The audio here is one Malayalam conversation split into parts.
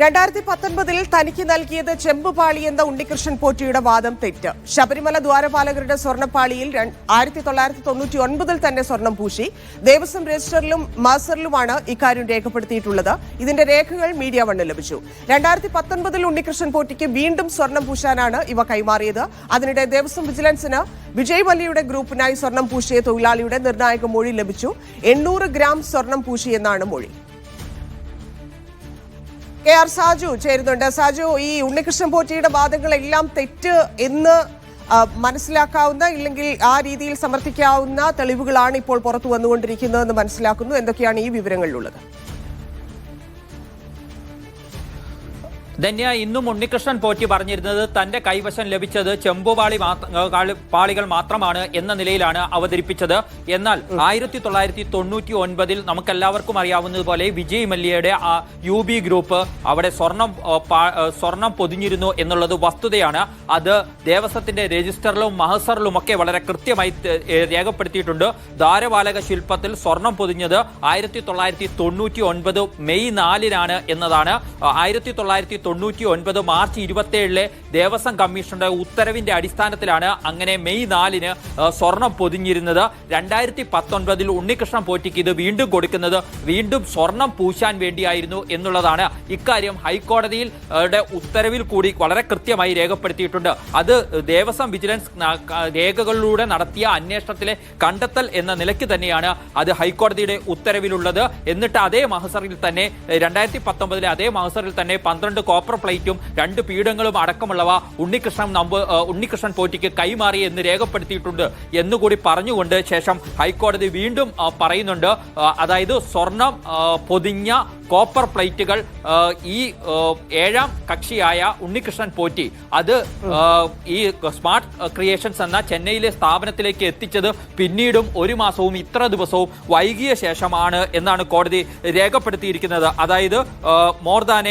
രണ്ടായിരത്തി പത്തൊൻപതിൽ തനിക്ക് നൽകിയത് ചെമ്പുപാളി എന്ന ഉണ്ണികൃഷ്ണൻ പോറ്റിയുടെ വാദം തെറ്റ്. ശബരിമല ദ്വാരപാലകരുടെ സ്വർണപ്പാളിയിൽ ആയിരത്തി തൊള്ളായിരത്തി തൊണ്ണൂറ്റി ഒൻപതിൽ തന്നെ സ്വർണം പൂശി. ദേവസ്വം രജിസ്റ്ററിലും മാസറിലുമാണ് ഇക്കാര്യം രേഖപ്പെടുത്തിയിട്ടുള്ളത്. ഇതിന്റെ രേഖകൾ മീഡിയ വണ്ണ് ലഭിച്ചു. രണ്ടായിരത്തി പത്തൊൻപതിൽ ഉണ്ണികൃഷ്ണൻ പോറ്റിക്ക് വീണ്ടും സ്വർണം പൂശാനാണ് ഇവ കൈമാറിയത്. അതിനിടെ ദേവസ്വം വിജിലൻസിന് വിജയ് മല്യയുടെ ഗ്രൂപ്പിനായി സ്വർണം പൂശിയ തൊഴിലാളിയുടെ നിർണായക മൊഴി ലഭിച്ചു. എണ്ണൂറ് ഗ്രാം സ്വർണം പൂശിയെന്നാണ് മൊഴി. കെ ആർ സാജു ചേരുന്നുണ്ട്. സാജു ഈ ഉണ്ണികൃഷ്ണൻ പോറ്റിയുടെ വാദങ്ങളെല്ലാം തെറ്റ് എന്ന് മനസ്സിലാക്കാവുന്ന ഇല്ലെങ്കിൽ ആ രീതിയിൽ സമർത്ഥിക്കാവുന്ന തെളിവുകളാണ് ഇപ്പോൾ പുറത്തു വന്നുകൊണ്ടിരിക്കുന്നതെന്ന് മനസ്സിലാക്കുന്നു. എന്തൊക്കെയാണ് ഈ വിവരങ്ങളിലുള്ളത്? ധന്യ ഇന്നും ഉണ്ണികൃഷ്ണൻ പോറ്റി പറഞ്ഞിരുന്നത് തന്റെ കൈവശം ലഭിച്ചത് ചെമ്പുപാളി പാളികൾ മാത്രമാണ് എന്ന നിലയിലാണ് അവതരിപ്പിച്ചത്. എന്നാൽ ആയിരത്തി തൊള്ളായിരത്തി തൊണ്ണൂറ്റി ഒൻപതിൽ നമുക്കെല്ലാവർക്കും അറിയാവുന്നതുപോലെ വിജയ് മല്യയുടെ ആ യു ബി ഗ്രൂപ്പ് അവിടെ സ്വർണം സ്വർണം പൊതിഞ്ഞിരുന്നു എന്നുള്ളത് വസ്തുതയാണ്. അത് ദേവസ്വത്തിന്റെ രജിസ്റ്ററിലും മഹസറിലും ഒക്കെ വളരെ കൃത്യമായി രേഖപ്പെടുത്തിയിട്ടുണ്ട്. ധാരവാലക ശില്പത്തിൽ സ്വർണം പൊതിഞ്ഞത് ആയിരത്തി തൊള്ളായിരത്തി തൊണ്ണൂറ്റി ഒൻപത് മെയ് നാലിനാണ് എന്നതാണ്. ആയിരത്തി തൊള്ളായിരത്തി തൊണ്ണൂറ്റി ഒൻപത് മാർച്ച് ഇരുപത്തി ഏഴിലെ ദേവസ്വം കമ്മീഷണറുടെ ഉത്തരവിന്റെ അടിസ്ഥാനത്തിലാണ് അങ്ങനെ മെയ് നാലിന് സ്വർണം പൊതിഞ്ഞിരുന്നത്. രണ്ടായിരത്തി പത്തൊൻപതിൽ ഉണ്ണികൃഷ്ണൻ പോറ്റിക്ക് ഇത് വീണ്ടും കൊടുക്കുന്നത് വീണ്ടും സ്വർണം പൂശാൻ വേണ്ടിയായിരുന്നു എന്നുള്ളതാണ് ഇക്കാര്യം ഹൈക്കോടതിയിൽ ഉത്തരവിൽ കൂടി വളരെ കൃത്യമായി രേഖപ്പെടുത്തിയിട്ടുണ്ട്. അത് ദേവസ്വം വിജിലൻസ് രേഖകളിലൂടെ നടത്തിയ അന്വേഷണത്തിലെ കണ്ടെത്തൽ എന്ന നിലയ്ക്ക് തന്നെയാണ് അത് ഹൈക്കോടതിയുടെ ഉത്തരവിലുള്ളത്. എന്നിട്ട് അതേ മഹസറിൽ തന്നെ രണ്ടായിരത്തി പത്തൊമ്പതിലെ അതേ മഹസറിൽ തന്നെ പന്ത്രണ്ട് കോപ്പർ പ്ലേറ്റും രണ്ട് പീഠങ്ങളും അടക്കമുള്ളവ ഉണ്ണികൃഷ്ണൻ നമ്പ് ഉണ്ണികൃഷ്ണൻ പോറ്റിക്ക് കൈമാറി എന്ന് രേഖപ്പെടുത്തിയിട്ടുണ്ട് എന്നുകൂടി പറഞ്ഞുകൊണ്ട് ശേഷം ഹൈക്കോടതി വീണ്ടും പറയുന്നുണ്ട്. അതായത് സ്വർണം പൊതിഞ്ഞ കോപ്പർ പ്ലേറ്റുകൾ ഈ ഏഴാം കക്ഷിയായ ഉണ്ണികൃഷ്ണൻ പോറ്റി. അത് ഈ സ്മാർട്ട് ക്രിയേഷൻസ് എന്ന ചെന്നൈയിലെ സ്ഥാപനത്തിലേക്ക് എത്തിച്ചത് പിന്നീടും ഒരു മാസവും ഇത്ര ദിവസവും വൈകിയ ശേഷമാണ് എന്നാണ് കോടതി രേഖപ്പെടുത്തിയിരിക്കുന്നത്. അതായത് more than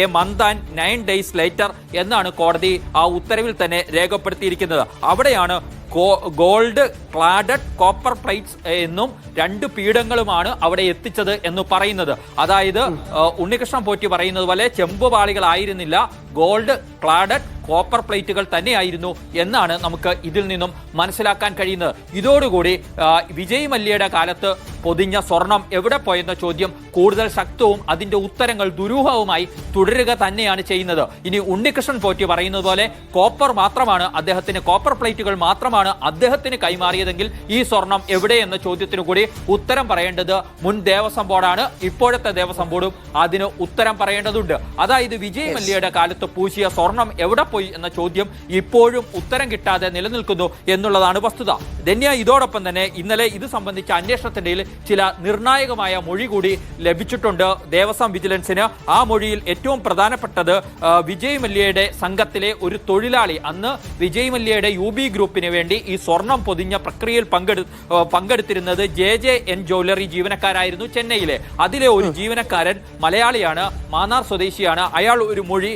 a month and nine days later എന്നാണ് കോടതി ആ ഉത്തരവിൽ തന്നെ രേഖപ്പെടുത്തിയിരിക്കുന്നത്. അവിടെയാണ് ഗോൾഡ് ക്ലാഡഡ് കോപ്പർ പ്ലേറ്റ്സ് എന്നും രണ്ട് പീഠങ്ങളുമാണ് അവിടെ എത്തിച്ചത് എന്ന് പറയുന്നത്. അതായത് ഉണ്ണികൃഷ്ണൻ പോറ്റി പറയുന്നത് പോലെ ചെമ്പുപാളികളായിരുന്നില്ല ഗോൾഡ് ക്ലാഡഡ് കോപ്പർ പ്ലേറ്റുകൾ തന്നെയായിരുന്നു എന്നാണ് നമുക്ക് ഇതിൽ നിന്നും മനസ്സിലാക്കാൻ കഴിയുന്നത്. ഇതോടുകൂടി വിജയ് മല്യയുടെ കാലത്ത് പൊതിഞ്ഞ സ്വർണം എവിടെ പോയെന്ന ചോദ്യം കൂടുതൽ ശക്തവും അതിന്റെ ഉത്തരങ്ങൾ ദുരൂഹവുമായി തുടരുക തന്നെയാണ് ചെയ്യുന്നത്. ഇനി ഉണ്ണികൃഷ്ണൻ പോറ്റി പറയുന്നത് പോലെ കോപ്പർ മാത്രമാണ് അദ്ദേഹത്തിന് കോപ്പർ പ്ലേറ്റുകൾ മാത്രമാണ് അദ്ദേഹത്തിന് കൈമാറിയതെങ്കിൽ ഈ സ്വർണം എവിടെ എന്ന ചോദ്യത്തിനു കൂടി ഉത്തരം പറയേണ്ടത് മുൻ ദേവസ്വം ബോർഡാണ്. ഇപ്പോഴത്തെ ദേവസ്വം ബോർഡും അതിന് ഉത്തരം പറയേണ്ടതുണ്ട്. അതായത് വിജയ് മല്യയുടെ കാലത്ത് പൂശിയ സ്വർണം എവിടെ പോയി എന്ന ചോദ്യം ഇപ്പോഴും ഉത്തരം കിട്ടാതെ നിലനിൽക്കുന്നു എന്നുള്ളതാണ് വസ്തുത. ധന്യ ഇതോടൊപ്പം തന്നെ ഇന്നലെ ഇത് സംബന്ധിച്ച അന്വേഷണത്തിനിടയിൽ ചില നിർണായകമായ മൊഴി കൂടി ലഭിച്ചിട്ടുണ്ട്. ദേവസ്വം വിജിലൻസിന് ആ മൊഴിയിൽ ഏറ്റവും പ്രധാനപ്പെട്ടത് വിജയ് മല്യയുടെ സംഘത്തിലെ ഒരു തൊഴിലാളി. അന്ന് വിജയ് മല്യയുടെ യു ബി ഗ്രൂപ്പിന് വേണ്ടി ഈ സ്വർണം പൊതിഞ്ഞ പ്രക്രിയയിൽ പങ്കെടു പങ്കെടുത്തിരുന്നത് ജെ ജെ എൻ ജ്വല്ലറി ജീവനക്കാരായിരുന്നു ചെന്നൈയിലെ. അതിലെ ഒരു ജീവനക്കാരൻ മലയാളിയാണ് മാന്നാർ സ്വദേശിയാണ്. അയാൾ ഒരു മൊഴി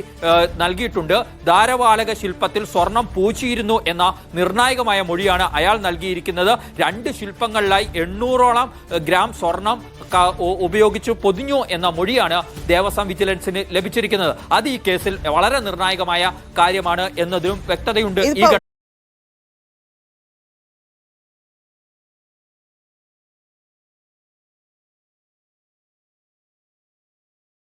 നൽകിയിട്ടുണ്ട്. ധാരവാലക ശില്പത്തിൽ സ്വർണം പൂച്ചിയിരുന്നു എന്ന നിർണായകമായ മൊഴിയാണ് അയാൾ നൽകിയിരിക്കുന്നത്. രണ്ട് ശില്പങ്ങളിലായി എണ്ണൂറോളം ഗ്രാം സ്വർണം ഉപയോഗിച്ചു പൊതിഞ്ഞു എന്ന മൊഴിയാണ് ദേവസ്വം വിജിലൻസിന് ലഭിച്ചിരിക്കുന്നത്. അത് ഈ കേസിൽ വളരെ നിർണായകമായ കാര്യമാണ് എന്നതും വ്യക്തതയുണ്ട്. ഈ